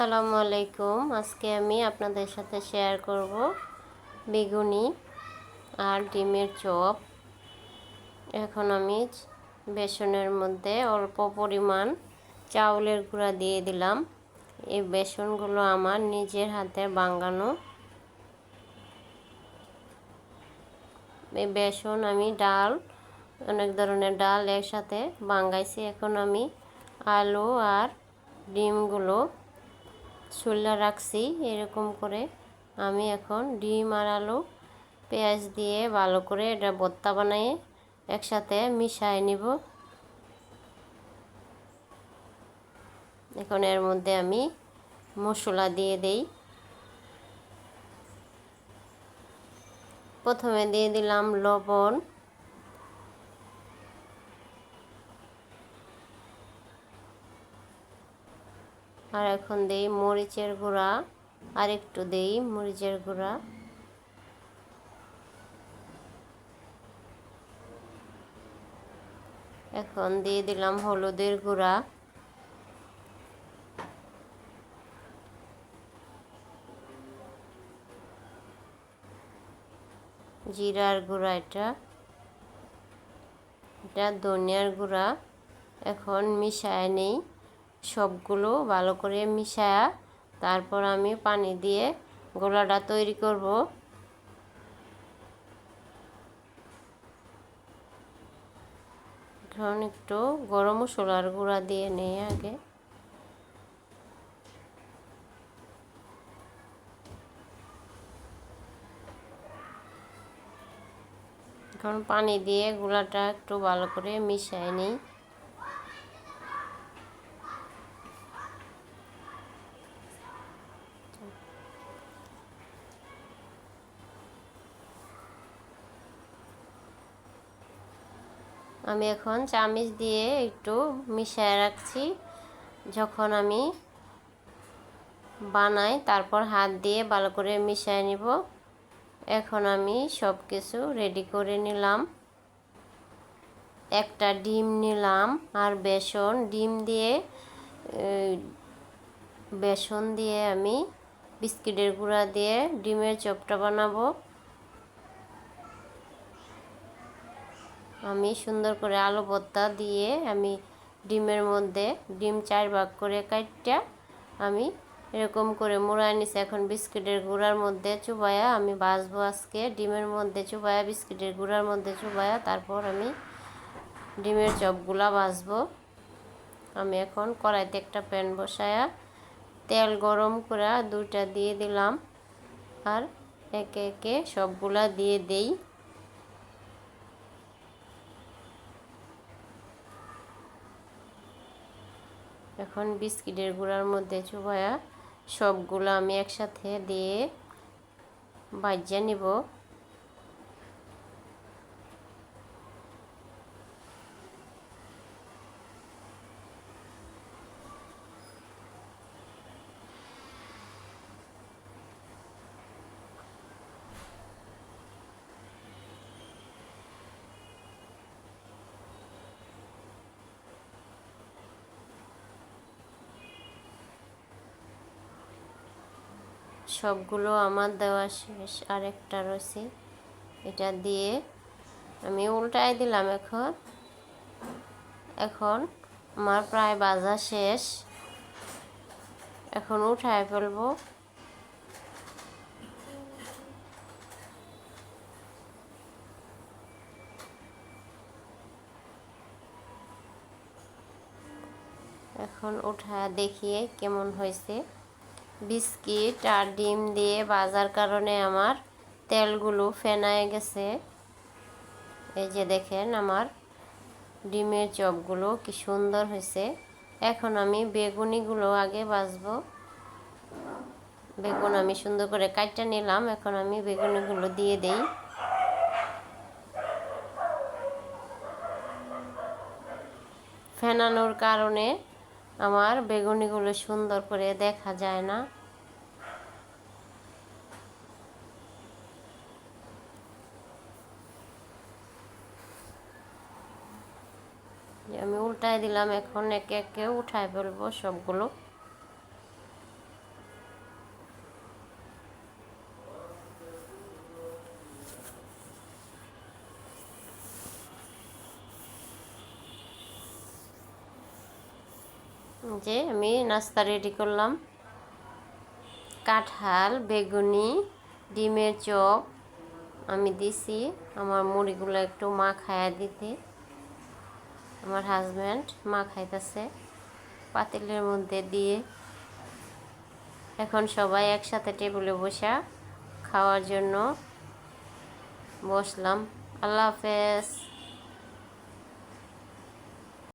আসসালামু আলাইকুম। আজকে আমি আপনাদের সাথে শেয়ার করব বেগুনি আর ডিমের চপ। এখন আমি বেসনের মধ্যে অল্প পরিমাণ চাউলের গুঁড়া দিয়ে দিলাম। এই বেসনগুলো আমার নিজের হাতে বাঙ্গানো। এই বেসন আমি ডাল, অনেক ধরনের ডাল একসাথে বাঙ্গাইছি। এখন আমি আলু আর ডিমগুলো ছুল্লা রাখছি এরকম করে। আমি এখন ডিম আর আলু, পেঁয়াজ দিয়ে ভালো করে এটা ভর্তা বানিয়ে একসাথে মিশাই নিব। এখন এর মধ্যে আমি মশলা দিয়ে দেই। প্রথমে দিয়ে দিলাম লবণ আর এখন দেই মরিচের গুঁড়া। আর একটু দেই মরিচের গুঁড়া। এখন দিয়ে দিলাম হলুদের গুঁড়া। জিরার গুঁড়া এটা। এটা ধনিয়ার গুঁড়া। এখন মিশায় নেই। সবগুলো ভালো করে মিশায়া তারপর আমি পানি দিয়ে গোলাটা তৈরি করব। এখন একটু গরম মশলার গুঁড়া দিয়ে নেই আগে। এখন পানি দিয়ে গুলাটা একটু ভালো করে মিশাই নিই। আমি এখন চামিচ দিয়ে একটু মিশিয়ে রাখছি। যখন আমি বানাই, তারপর হাত দিয়ে ভালো করে মিশিয়ে নিব। এখন আমি সব কিছু রেডি করে নিলাম। একটা ডিম নিলাম আর বেসন। ডিম দিয়ে বেসন দিয়ে আমি বিস্কিটের গুঁড়া দিয়ে ডিমের চপটা বানাবো। আমি সুন্দর করে আলু ভর্তা দিয়ে আমি ডিমের মধ্যে ডিম চার ভাগ করে কাটটা আমি এরকম করে মোড়ায় নিছি। এখন বিস্কিটের গুঁড়ার মধ্যে চুবায়া আমি বাসবো আজকে। ডিমের মধ্যে চুবায়া, বিস্কিটের গুঁড়ার মধ্যে চুবায়া তারপর আমি ডিমের চপগুলা বাসবো আমি এখন কড়াইতে একটা প্যান বসায়া তেল গরম করে দুইটা দিয়ে দিলাম। আর একে একে সবগুলা দিয়ে দেই। এখন বিস্কিটের গুঁড়ার মধ্যে চুবায়া সবগুলো আমি একসাথে দিয়ে বাজিয়ে নিব। সবগুলো আমার দেওয়া শেষ, আরেকটা রয়েছে। এটা দিয়ে আমি উল্টাই দিলাম এখন। এখন আমার প্রায় বাজা শেষ। এখন উঠায় ফেলব। এখন উঠা দেখিয়ে কেমন হয়েছে। বিস্কিট আর ডিম দিয়ে বাজার কারণে আমার তেলগুলো ফেনায় গেছে। এই যে দেখেন আমার ডিমের চপগুলো কি সুন্দর হয়েছে। এখন আমি বেগুনিগুলো আগে বাজবো বেগুন আমি সুন্দর করে কাটটা নিলাম। এখন আমি বেগুনিগুলো দিয়ে দেই। ফেনানোর কারণে আমার বেগুনিগুলো সুন্দর করে দেখা যায় না। আমি উল্টায় দিলাম, এখন একে একে উঠায় ফেলব সবগুলো। যে আমি নাস্তা রেডি করলাম। কাঁঠাল, বেগুনি, ডিমের চপ আমি দিছি। আমার মুড়িগুলো একটু মা খায়া দিতে। আমার হাজব্যান্ড মা খাইতেছে পাতিলের মধ্যে দিয়ে। এখন সবাই একসাথে টেবিলে বসা খাওয়ার জন্য বসলাম। আল্লাহ হাফেজ।